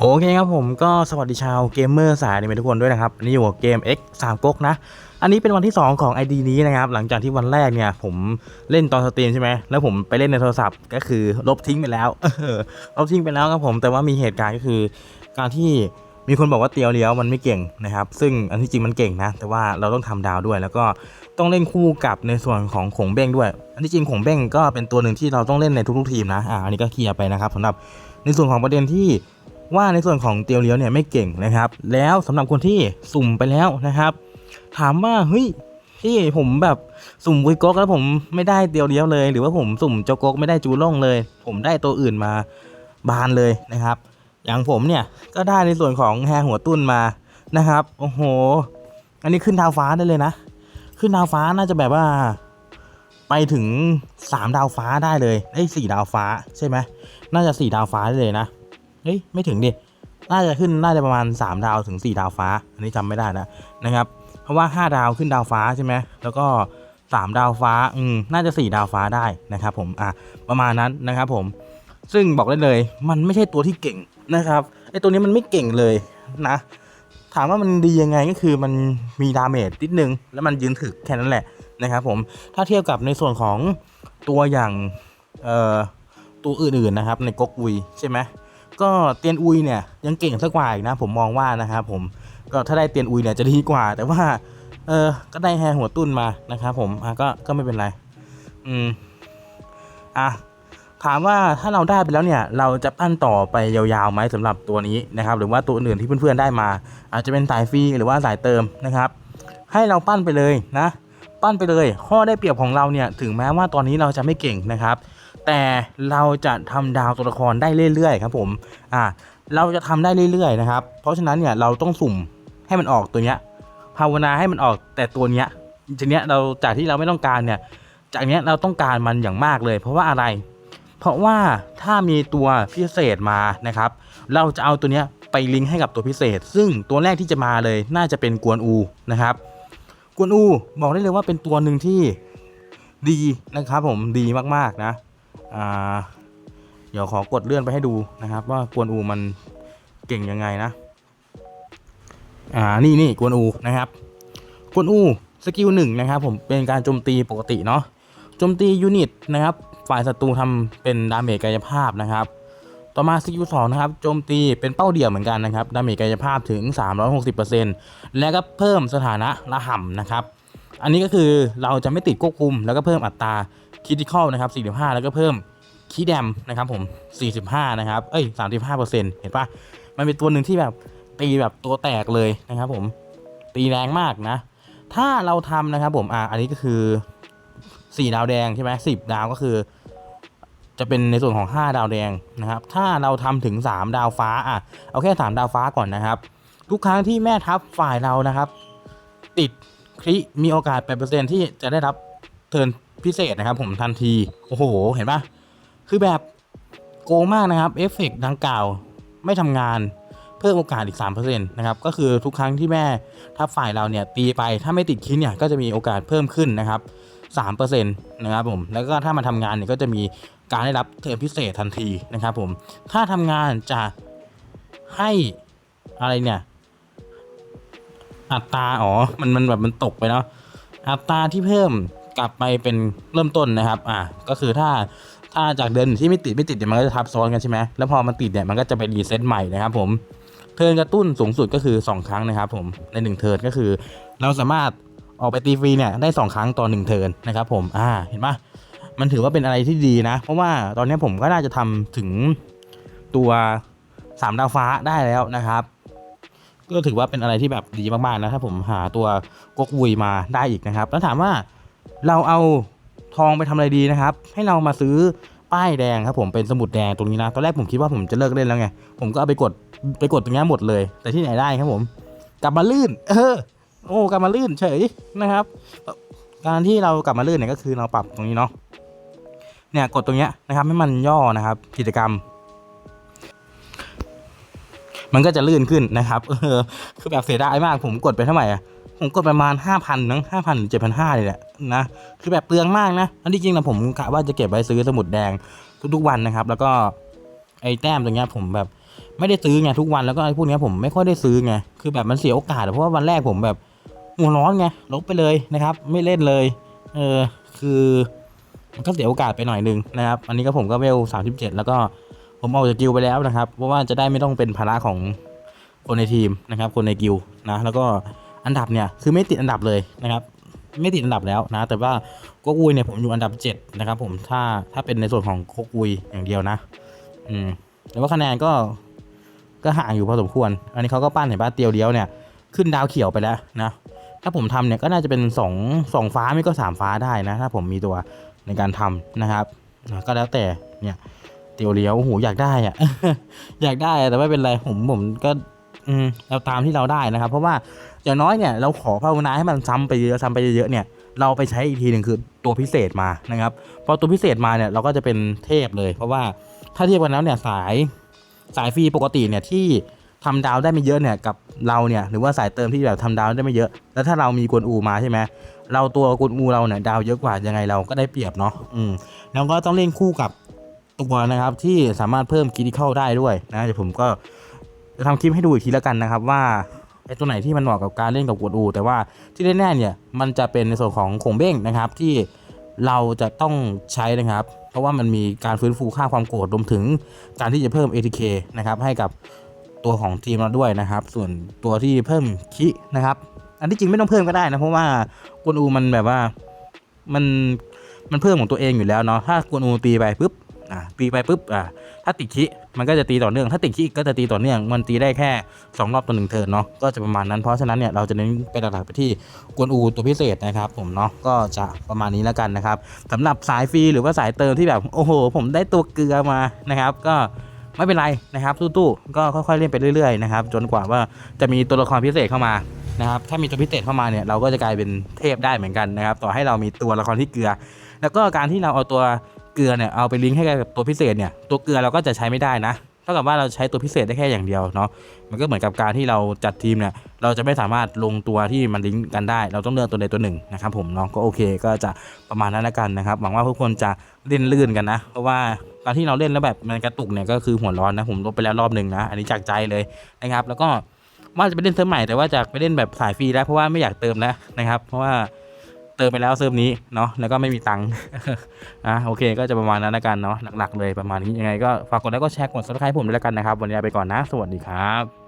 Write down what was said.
โอเคครับผมก็สวัสดีชาวเกมเมอร์สายอนิเมะทุกคนด้วยนะครับนนี้อยู่กับเกม X 3ก๊กนะ อันนี้เป็นวันที่ 2 ของ ID นี้นะครับ หลังจากที่วันแรกเนี่ยผมเล่นตอนสตรีมใช่ไหมแล้วผมไปเล่นในโทรศัพท์ก็คือลบทิ้งไปแล้วลบทิ้งไปแล้วครับผมแต่ว่ามีเหตุการณ์ก็คือ การที่มีคนบอกว่าเตียวเลี้ยวมันไม่เก่งนะครับ ซึ่งอันที่จริงมันเก่งนะ แต่ว่าเราต้องทำดาวด้วย แล้วก็ต้องเล่นคู่กับในส่วนของขงเบ้งด้วย อันที่จริงขงเบ้งก็เป็นตัวหนึ่งที่เราต้องเล่นในทุกๆทีมนะอ่าอันนี้ก็เคลียร์ไปนะครับสำหรับในส่วนของประเด็นที่ ว่าในส่วนของเตียวเลี้ยวเนี่ยไม่เก่งนะครับ แล้วสำหรับคนที่สุ่มไปแล้วนะครับ ถามว่าเฮ้ยที่ผมแบบสุ่มวุยก๊กแล้วผมไม่ได้เตียวเลี้ยวเลย หรือว่าผมสุ่มเจ้าก๊กไม่ได้จูล่งเลย ผมได้ตัวอื่นมาบานเลยนะครับ อย่างผมเนี่ยก็ได้ในส่วนของแฮหัวตุ้นมานะครับโอ้โห อันนี้ขึ้นดาวฟ้าได้เลยนะ ขึ้นดาวฟ้าน่าจะแบบว่า ไปถึงสามดาวฟ้าได้เลยไอ้สี่ดาวฟ้าใช่ไหมน่าจะสี่ดาวฟ้าได้เลยนะ เฮ้ยไม่ถึงดิน่าจะขึ้นน่าจะประมาณ 3 ดาวถึง 4 ดาวฟ้า อันนี้จำไม่ได้นะนะครับ เพราะว่า 5 ดาวขึ้นดาวฟ้าใช่ไหมแล้วก็ 3 ดาวฟ้าอืมน่าจะ 4 ดาวฟ้าได้นะครับ ผมอะประมาณนั้นนะครับผมซึ่งบอกได้เลยมันไม่ใช่ตัวที่เก่งนะครับไอตัวนี้มันไม่เก่งเลยนะ ถามว่ามันดียังไงก็คือมันมีดาเมจนิดนึง แล้วมันยืนถึกแค่นั้นแหละนะครับผมถ้าเทียบกับในส่วนของตัวอย่างเอ่อตัวอื่นๆนะครับ ในก๊กอุยใช่ไหม ก็เตียนอุยเนี่ยยังเก่งสักกว่าอีกนะ ผมมองว่านะครับผมก็ถ้าได้เตียนอุยเนี่ยจะดีกว่า แต่ว่า เออก็ได้แฮหัวตุ้นมานะครับผมอะก็ก็ไม่เป็นไร อืมอะถามว่าถ้าเราได้ไปแล้วเนี่ย เราจะปั้นต่อไปยาวๆไหมสำหรับตัวนี้นะครับ หรือว่าตัวอื่นที่เพื่อนๆได้มา อาจจะเป็นสายฟรีหรือว่าสายเติมนะครับ ให้เราปั้นไปเลยนะ ปั้นไปเลย ข้อได้เปรียบของเราเนี่ยถึงแม้ว่าตอนนี้เราจะไม่เก่งนะครับ แต่เราจะทำดาวตัวละครได้เรื่อยๆครับผมอ่าเราจะทำได้เรื่อยๆนะครับ เพราะฉะนั้นเนี่ยเราต้องสุ่มให้มันออกตัวเนี้ยภาวนาให้มันออกแต่ตัวเนี้ยทีเนี้ยเราจากที่เราไม่ต้องการเนี่ยจากเนี้ยเราต้องการมันอย่างมากเลย เพราะว่าอะไร เพราะว่าถ้ามีตัวพิเศษมานะครับ เราจะเอาตัวเนี้ยไปลิงก์ให้กับตัวพิเศษ ซึ่งตัวแรกที่จะมาเลยน่าจะเป็นกวนอูนะครับ กวนอูบอกได้เลยว่าเป็นตัวหนึ่งที่ดีนะครับผมดีมากๆนะ เดี๋ยวขอกดเลื่อนไปให้ดูนะครับ ว่ากวนอูมันเก่งยังไงนะ อ่านี่นี่กวนอูนะครับกวนอูสกิลหนึ่งนะครับผมเป็นการโจมตีปกติเนาะโจมตียูนิตนะครับ ฝ่ายศัตรูทำเป็นดาเมจกายภาพนะครับ ต่อมาสกิลสองนะครับโจมตีเป็นเป้าเดี่ยวเหมือนกันนะครับดาเมจกายภาพถึง 360%และก็เพิ่มสถานะระห่ำนะครับ อันนี้ก็คือเราจะไม่ติดควบคุม แล้วก็เพิ่มอัตรา คิดิคอลนะครับ 45 แล้วก็เพิ่มคีแดมนะครับผม 45 นะครับ เอ้ย 35%เห็นปะมันเป็นตัวหนึ่งที่แบบตีแบบตัวแตกเลยนะครับผม ตีแรงมากนะ ถ้าเราทำนะครับผม อ่า อันนี้ก็คือ 4 ดาวแดงใช่ไหม10 ดาวก็คือ จะเป็นในส่วนของ 5 ดาวแดงนะครับ ถ้าเราทำถึง 3 ดาวฟ้า อะ เอาแค่ 3 ดาวฟ้าก่อนนะครับ ทุกครั้งที่แม่ทัพฝ่ายเรานะครับ ติดคริมีโอกาส 8%ที่จะได้รับเทิร์น พิเศษนะครับผมทันที โอ้โห เห็นปะคือแบบโกงมากนะครับเอฟเฟกต์ดังกล่าวไม่ทำงานเพิ่มโอกาสอีก 3%นะครับ ก็คือทุกครั้งที่แม่ทัพฝ่ายเราเนี่ยตีไปถ้าไม่ติดคิดเนี่ยก็จะมีโอกาสเพิ่มขึ้นนะครับ3%นะครับผม แล้วก็ถ้ามาทำงานเนี่ยก็จะมีการได้รับเทิร์นพิเศษทันทีนะครับผม ถ้าทำงานจะให้อะไรเนี่ยอัตราอ๋อ มันมันแบบมันตกไปเนาะอัตราที่เพิ่ม กลับไปเป็นเริ่มต้นนะครับอ่าก็คือถ้าถ้าจากเดินที่ไม่ติดไม่ติดเนี่ยมันก็จะทับซ้อนกันใช่ไหมแล้วพอมันติดเนี่ยมันก็จะไปรีเซ็ตใหม่นะครับผมเทิร์นกระตุ้นสูงสุดก็คือ 2 ครั้งนะครับผมใน 1 เทิร์นก็คือ เราสามารถออกไปตีฟรีเนี่ยได้ 2 ครั้งต่อ1เทิร์นนะครับผมอ่าเห็นปะมันถือว่าเป็นอะไรที่ดีนะ เพราะว่าตอนนี้ผมก็น่าจะทำถึงตัว3ดาวฟ้าได้แล้วนะครับ ก็ถือว่าเป็นอะไรที่แบบดีมากๆนะถ้าผมหาตัวกกวุยมาได้อีกนะครับ แล้วถามว่า เราเอาทองไปทำอะไรดีนะครับ ให้เรามาซื้อป้ายแดงครับผมเป็นสมุดแดงตรงนี้นะตอนแรกผมคิดว่าผมจะเลิกเล่นแล้วไง ผมก็เอาไปกดไปกดตรงนี้หมดเลย แต่ที่ไหนได้ครับผม กลับมาลื่น เออ โอ้กลับมาลื่นเฉยนะครับ การที่เรากลับมาลื่นเนี่ยก็คือเราปรับตรงนี้เนาะเนี่ยกดตรงเนี้ยนะครับให้มันย่อนะครับ กิจกรรม มันก็จะลื่นขึ้นนะครับ เออคือแบบเสียดายมากผมกดไปเท่าไหร่อะ ผมกดประมาณห้าพันนั้งห้าพันหรือเจ็ดพันห้าเลยแหละนะคือแบบเปลืองมากนะอันที่จริงนะผมกะว่าจะเก็บไว้ซื้อสมุดแดงทุกๆวันนะครับ แล้วก็ไอ้แต้มตรงเนี้ยผมแบบไม่ได้ซื้อไงทุกวันแล้วก็ไอ้พวกเนี้ยผมไม่ค่อยได้ซื้อไงคือแบบมันเสียโอกาสเพราะว่าวันแรกผมแบบหัวร้อนไงลบไปเลยนะครับ ไม่เล่นเลยเออคือมันก็เสียโอกาสไปหน่อยนึงนะครับ อันนี้ก็ผมก็เวลสามสิบเจ็ดแล้วก็ผมออกจากกิลไปแล้วนะครับ เพราะว่าจะได้ไม่ต้องเป็นภาระของคนในทีมนะครับ คนในกิลนะ แล้วก็ อันดับเนี่ยคือไม่ติดอันดับเลยนะครับไม่ติดอันดับแล้วนะแต่ว่าโกกุยเนี่ยผมอยู่อันดับเจ็ดนะครับผมถ้าถ้าเป็นในส่วนของโกกุยอย่างเดียวนะอืมแต่ว่าคะแนนก็ก็ห่างอยู่พอสมควร อันนี้เขาก็ปั้นเห็นป่ะเตียวเดียวเนี่ยขึ้นดาวเขียวไปแล้วนะถ้าผมทำเนี่ยก็น่าจะเป็นสองสองฟ้าไม่ก็สามฟ้าได้นะ ถ้าผมมีตัวในการทำนะครับก็แล้วแต่เนี่ยเตียวเลี้ยวโอ้โหอยากได้อะอยากได้อะแต่ไม่เป็นไรผมผมก็ อืมเราตามที่เราได้นะครับ เพราะว่าอย่างน้อยเนี่ยเราขอภาวนาให้มันซ้ำไปเยอะซ้ำไปเยอะเนี่ยเราไปใช้อีกทีหนึ่งคือตัวพิเศษมานะครับพอตัวพิเศษมาเนี่ยเราก็จะเป็นเทพเลย เพราะว่าถ้าเทียบกันแล้วเนี่ยสายสายฟรีปกติเนี่ยที่ทำดาวได้ไม่เยอะเนี่ยกับเราเนี่ยหรือว่าสายเติมที่แบบทำดาวได้ไม่เยอะ แล้วถ้าเรามีกวนอูมาใช่ไหมเราตัวกวนอูเราเนี่ยดาวเยอะกว่ายังไงเราก็ได้เปรียบเนาะอืมแล้วก็ต้องเล่นคู่กับตัวนะครับที่สามารถเพิ่มคิดเข้าได้ด้วยนะเดี๋ยวผมก็ จะทำคลิปให้ดูอีกทีแล้วกันนะครับว่าไอตัวไหนที่มันเหมาะกับการเล่นกับกวนอู แต่ว่าที่แน่ๆเนี่ยมันจะเป็นในส่วนของโขงเบ้งนะครับที่เราจะต้องใช้นะครับ เพราะว่ามันมีการฟื้นฟูค่าความโกรธรวมถึงการที่จะเพิ่ม ATK นะครับให้กับตัวของทีมเราด้วยนะครับ ส่วนตัวที่เพิ่มคินะครับ อันที่จริงไม่ต้องเพิ่มก็ได้นะเพราะว่ากวนอูมันแบบว่ามันมันเพิ่มของตัวเองอยู่แล้วเนาะถ้ากวนอูตีไปปุ๊บ อ่าตีไปปุ๊บอ่าถ้าติดคิมันก็จะตีต่อเนื่อง ถ้าติดคิก็จะตีต่อเนื่อง มันตีได้แค่สองรอบต่อหนึ่งเทิร์นเนาะ ก็จะประมาณนั้น เพราะฉะนั้นเนี่ยเราจะเน้นไปหลักๆไปที่กวนอูตัวพิเศษนะครับผมเนาะ ก็จะประมาณนี้แล้วกันนะครับสำหรับสายฟรีหรือว่าสายเติมที่แบบโอ้โห ผมได้ตัวเกลือมานะครับ ก็ไม่เป็นไรนะครับตู้ๆก็ค่อยๆเล่นไปเรื่อยๆนะครับจนกว่าว่าจะมีตัวละครพิเศษเข้ามานะครับถ้ามีตัวพิเศษเข้ามาเนี่ยเราก็จะกลายเป็นเทพได้เหมือนกันนะครับ ต่อให้เรามีตัวละครที่เกลือ แล้วก็การที่เราเอาตัว เกลือเนี่ยเอาไปลิงก์ให้กับตัวพิเศษเนี่ยตัวเกลือเราก็จะใช้ไม่ได้นะเท่ากับว่าเราใช้ตัวพิเศษได้แค่อย่างเดียวเนาะมันก็เหมือนกับการที่เราจัดทีมเนี่ยเราจะไม่สามารถลงตัวที่มันลิงก์กันได้ เราต้องเลือกตัวใดตัวหนึ่งนะครับผมเนาะก็โอเคก็จะประมาณนั้นล้วกันนะครับหวังว่าทุกคนจะเล่นลื่นกันนะเพราะว่าการที่เราเล่นแล้วแบบมันกระตุกเนี่ยก็คือหัวร้อนนะผมลบไปแล้วรอบหนึ่งนะอันนี้จากใจเลยนะครับ แล้วก็ว่าจะไปเล่นเซิร์ฟใหม่แต่ว่าจะไปเล่นแบบสายฟรีแล้วเพราะว่าไม่อยากเติมแล้วนะครับ เพราะว่า เติมไปแล้วเซิร์ฟนี้เนาะแล้วก็ไม่มีตังค์อะโอเค ก็จะประมาณนั้นละกันเนาะหลักๆเลยประมาณนี้ยังไงก็ฝากกดไลค์ก็แชร์กดซับสไครต์ผมด้วยแล้วกันนะครับ วันนี้ไปก่อนนะ สวัสดีครับ